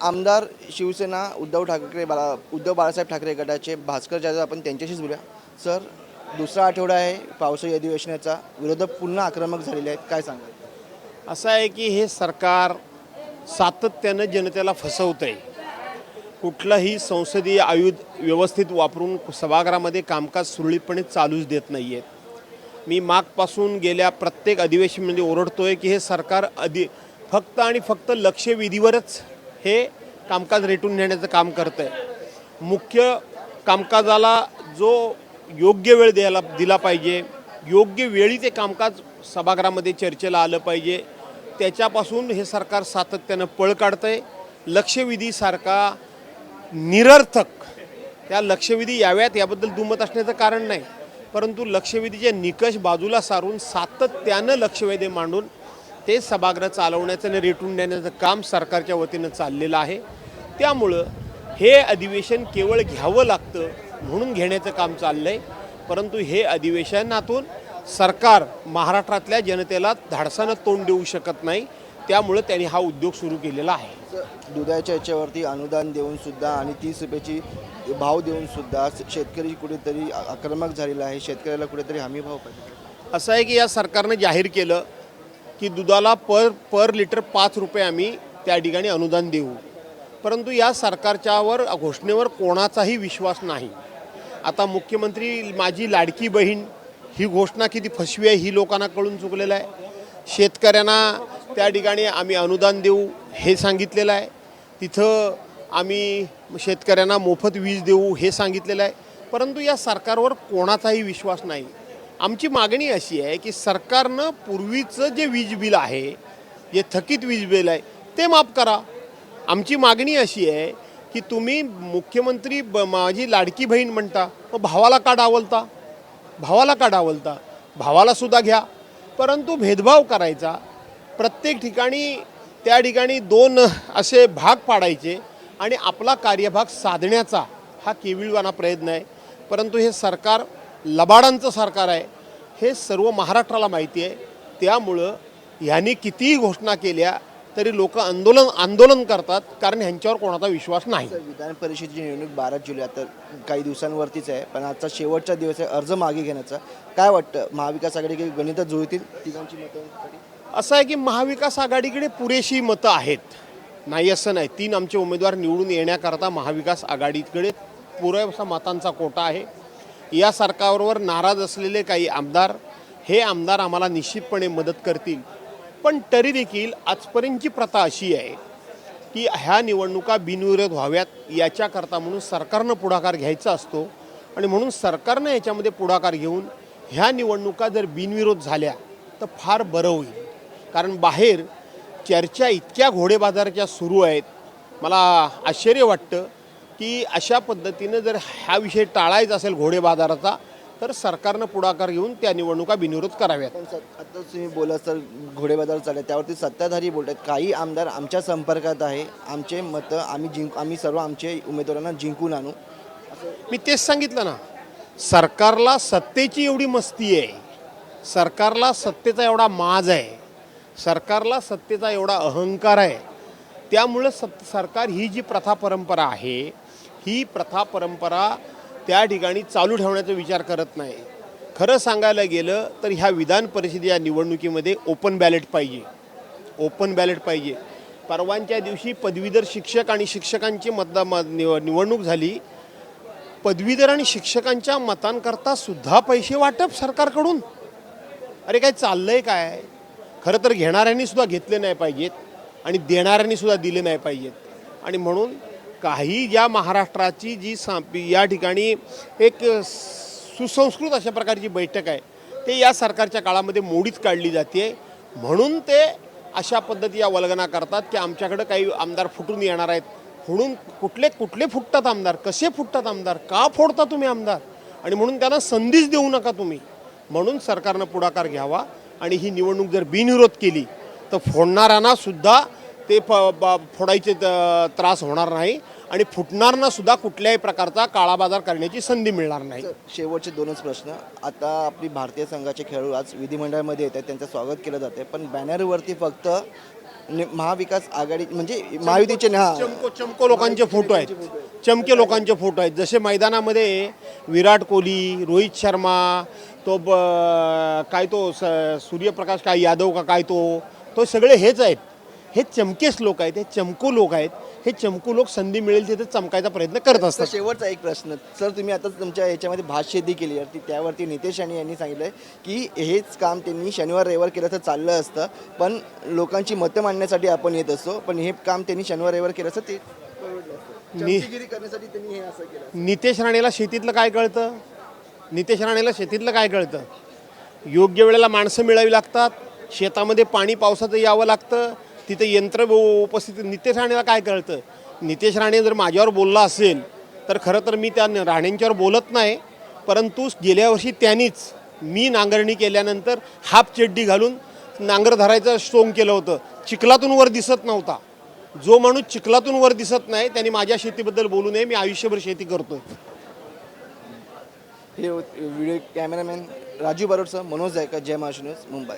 आमदार शिवसेना उद्धव ठाकरे बाळा उद्धव बाळासाहेब ठाकरे गटाचे भास्कर जाधव आपण त्यांच्याशीच बोलूया. सर दुसरा आठवडा आहे पावसाळी अधिवेशनाचा. विरोधक पुन्हा आक्रमक झालेले आहेत. काय सांगा असं आहे की हे सरकार सातत्यानं जनतेला फसवतं आहे कुठलंही संसदीय आयुध व्यवस्थित वापरून सभागृहामध्ये कामकाज सुरळीतपणे चालूच देत नाही आहेत मी मागपासून गेल्या प्रत्येक अधिवेशनमध्ये ओरडतो आहे की हे सरकार अधि फक्त आणि फक्त लक्षवेधीवरच हे कामकाज रेटून नेण्याचं काम करतं आहे मुख्य कामकाजाला जो योग्य वेळ द्यायला दिला पाहिजे योग्य वेळी ते कामकाज सभागृहामध्ये चर्चेला आलं पाहिजे त्याच्यापासून हे सरकार सातत्यानं पळ काढतं आहे लक्षवेधीसारखा निरर्थक त्या लक्षवेधी याव्यात याबद्दल दुमत असण्याचं कारण नाही. परंतु लक्षवेधीचे निकष बाजूला सारून सातत्यानं लक्षवेधी मांडून ते सभागृह चालवण्याचं आणि रेटून देण्याचं काम सरकारच्या वतीनं चाललेलं आहे. त्यामुळं हे अधिवेशन केवळ घ्यावं लागतं म्हणून घेण्याचं काम चाललं आहे परंतु हे अधिवेशनातून सरकार महाराष्ट्रातल्या जनतेला धाडसानं तोंड देऊ शकत नाही. त्यामुळं त्यांनी हा उद्योग सुरू केलेला आहे. दुधाच्या याच्यावरती अनुदान देऊन सुद्धा आणि तीस रुपयाची भाव देऊन सुद्धा शेतकरी कुठेतरी आक्रमक झालेला आहे. शेतकऱ्याला कुठेतरी हमी भाव पाहिजे. असं आहे की या सरकारनं जाहीर केलं की दुधाला पर पर लिटर पाच रुपये आम्ही त्या ठिकाणी अनुदान देऊ. परंतु या सरकारच्यावर घोषणेवर कोणाचाही विश्वास नाही. आता मुख्यमंत्री माझी लाडकी बहीण ही घोषणा किती फसवी आहे ही लोकांना कळून चुकलेलं आहे. शेतकऱ्यांना त्या ठिकाणी आम्ही अनुदान देऊ हे सांगितलेलं आहे. तिथं आम्ही शेतकऱ्यांना मोफत वीज देऊ हे सांगितलेलं आहे. परंतु या सरकारवर कोणाचाही विश्वास नाही. आमची मागणी अशी आहे की सरकारनं पूर्वीचं जे वीज बिल आहे जे थकीत वीज बिल आहे ते माफ करा. आमची मागणी अशी आहे की तुम्ही मुख्यमंत्री ब माझी लाडकी बहीण म्हणता मग भावाला का डावलता? भावाला का डावलता? भावालासुद्धा घ्या. परंतु भेदभाव करायचा. प्रत्येक ठिकाणी त्या ठिकाणी दोन असे भाग पाडायचे आणि आपला कार्यभाग साधण्याचा हा केविळवाना प्रयत्न आहे. परंतु हे सरकार लबाडांचं सरकार आहे हे सर्व महाराष्ट्राला माहिती आहे. त्यामुळं ह्यांनी कितीही घोषणा केल्या तरी लोक आंदोलन आंदोलन करतात कारण ह्यांच्यावर कोणाचा विश्वास नाही. विधान परिषदेची निवडणूक बारा जुलै आता काही दिवसांवरतीच आहे पण आजचा शेवटचा दिवस आहे अर्ज मागे घेण्याचा. काय वाटतं? महाविकास आघाडी काही गणितात जुळतील? तिघांची मतं असं आहे की महाविकास आघाडीकडे पुरेशी मतं आहेत. नाही असं नाही. तीन आमचे उमेदवार निवडून येण्याकरता महाविकास आघाडीकडे पुरेसा मतांचा कोटा आहे. या सरकारवर नाराज असलेले काही आमदार हे आमदार आम्हाला निश्चितपणे मदत करतील. पण तरी देखील आजपर्यंतची प्रथा अशी आहे की ह्या निवडणुका बिनविरोध व्हाव्यात याच्याकरता म्हणून सरकारनं पुढाकार घ्यायचा असतो आणि म्हणून सरकारनं याच्यामध्ये पुढाकार घेऊन ह्या निवडणुका जर बिनविरोध झाल्या तर फार बरं होईल. कारण बाहेर चर्चा इतक्या घोडेबाजाराच्या सुरू आहेत मला आश्चर्य वाटतं की अशा पद्धतीनं जर हा विषय टाळायचा असेल घोडेबाजाराचा तर सरकारनं पुढाकार घेऊन त्या निवडणुका बिनविरोध कराव्यात. पण सर आता तुम्ही बोला सर घोडेबाजार चालले त्यावरती सत्ताधारी बोलतात काही आमदार आमच्या संपर्कात आहे. आमचे मतं आम्ही जिंक आम्ही सर्व आमचे उमेदवारांना जिंकून आणू. मी तेच सांगितलं ना सरकारला सत्तेची एवढी मस्ती आहे सरकारला सत्तेचा एवढा माज आहे सरकारला सत्तेचा एवढा अहंकार आहे त्यामुळं सत सरकार ही जी प्रथा परंपरा आहे ही प्रथा परंपरा त्या ठिकाणी चालू ठेवण्याचा विचार करत नाही. खरं सांगायला गेलं तर ह्या विधान परिषद या निवडणुकीमध्ये ओपन बॅलेट पाहिजे. ओपन बॅलेट पाहिजे. परवांच्या दिवशी पदवीधर शिक्षक आणि शिक्षकांची मतदा निव निवडणूक झाली. पदवीधर आणि शिक्षकांच्या मतांकरता सुद्धा पैसे वाटप सरकारकडून. अरे काय चाललंय काय? खरं तर घेणाऱ्यांनी सुद्धा घेतले नाही पाहिजेत आणि देणाऱ्यांनी सुद्धा दिले नाही पाहिजेत. आणि म्हणून काही ज्या महाराष्ट्राची जी सा या ठिकाणी एक सुसंस्कृत अशा प्रकारची बैठक आहे ते या सरकारच्या काळामध्ये मोडीत काढली जाते. म्हणून ते अशा पद्धती या वल्गना करतात की आमच्याकडं काही आमदार फुटून येणार आहेत. म्हणून कुठले कुठले फुटतात आमदार? कसे फुटतात आमदार? का फोडता तुम्ही आमदार? आणि म्हणून त्यांना संधीच देऊ नका तुम्ही. म्हणून सरकारनं पुढाकार घ्यावा आणि ही निवडणूक जर बिनविरोध केली तर फोडणाऱ्यांना सुद्धा ते फ ब- फोडायचे त- त्रास होणार नाही. आणि फुटणाऱ्यांना सुद्धा कुठल्याही प्रकारचा काळाबाजार करण्याची संधी मिळणार नाही. शेवटचे दोनच प्रश्न. आता आपली भारतीय संघाचे खेळाडू आज विधिमंडळामध्ये येत आहेत त्यांचं स्वागत केलं जाते पण बॅनरवरती फक्त महाविकास आघाडी म्हणजे महायुतीचे चमको चमको लोकांचे फोटो आहेत. चमके लोकांचे फोटो आहेत. जसे मैदानामध्ये विराट कोहली रोहित शर्मा तो ब काय तो स सूर्यप्रकाश काय यादव का काय तो तो सगळे हेच आहेत. हे चमकेच लोक आहेत हे चमकू लोक आहेत हे चमकू लोक संधी मिळेल तिथे चमकायचा प्रयत्न करत असतात. शेवटचा एक प्रश्न. सर तुम्ही आता तुमच्या याच्यामध्ये भात शेती केली आहे. ती त्यावरती नितेश राणे यांनी सांगितलं की हेच काम त्यांनी शनिवार रविवार केलं तर चाललं असतं. पण लोकांची मतं मांडण्यासाठी आपण येत असतो. पण हे काम त्यांनी शनिवार रविवार केलं असतं ते करण्यासाठी त्यांनी हे असं केलं नितेश राणेला शेतीतलं काय कळतं? नितेश राणेला शेतीतलं काय कळतं? योग्य वेळेला माणसं मिळावी लागतात. शेतामध्ये पाणी पावसाचं यावं लागतं. तिथे यंत्र उपस्थित नितेश राणेला काय कळतं? नितेश राणे जर माझ्यावर बोलला असेल तर खरं तर मी त्या राणेंच्यावर बोलत नाही परंतु गेल्या वर्षी त्यांनीच मी नांगरणी केल्यानंतर हाफ चड्डी घालून नांगर धरायचं सोंग केलं होतं. चिखलातून वर दिसत नव्हता. जो माणूस चिखलातून वर दिसत नाही त्यांनी माझ्या शेतीबद्दल बोलू नये मी आयुष्यभर शेती करतो हे व्हिडिओ कॅमेरामॅन राजू बरोडसह मनोज जायका जय महाराष्ट्र न्यूज मुंबई.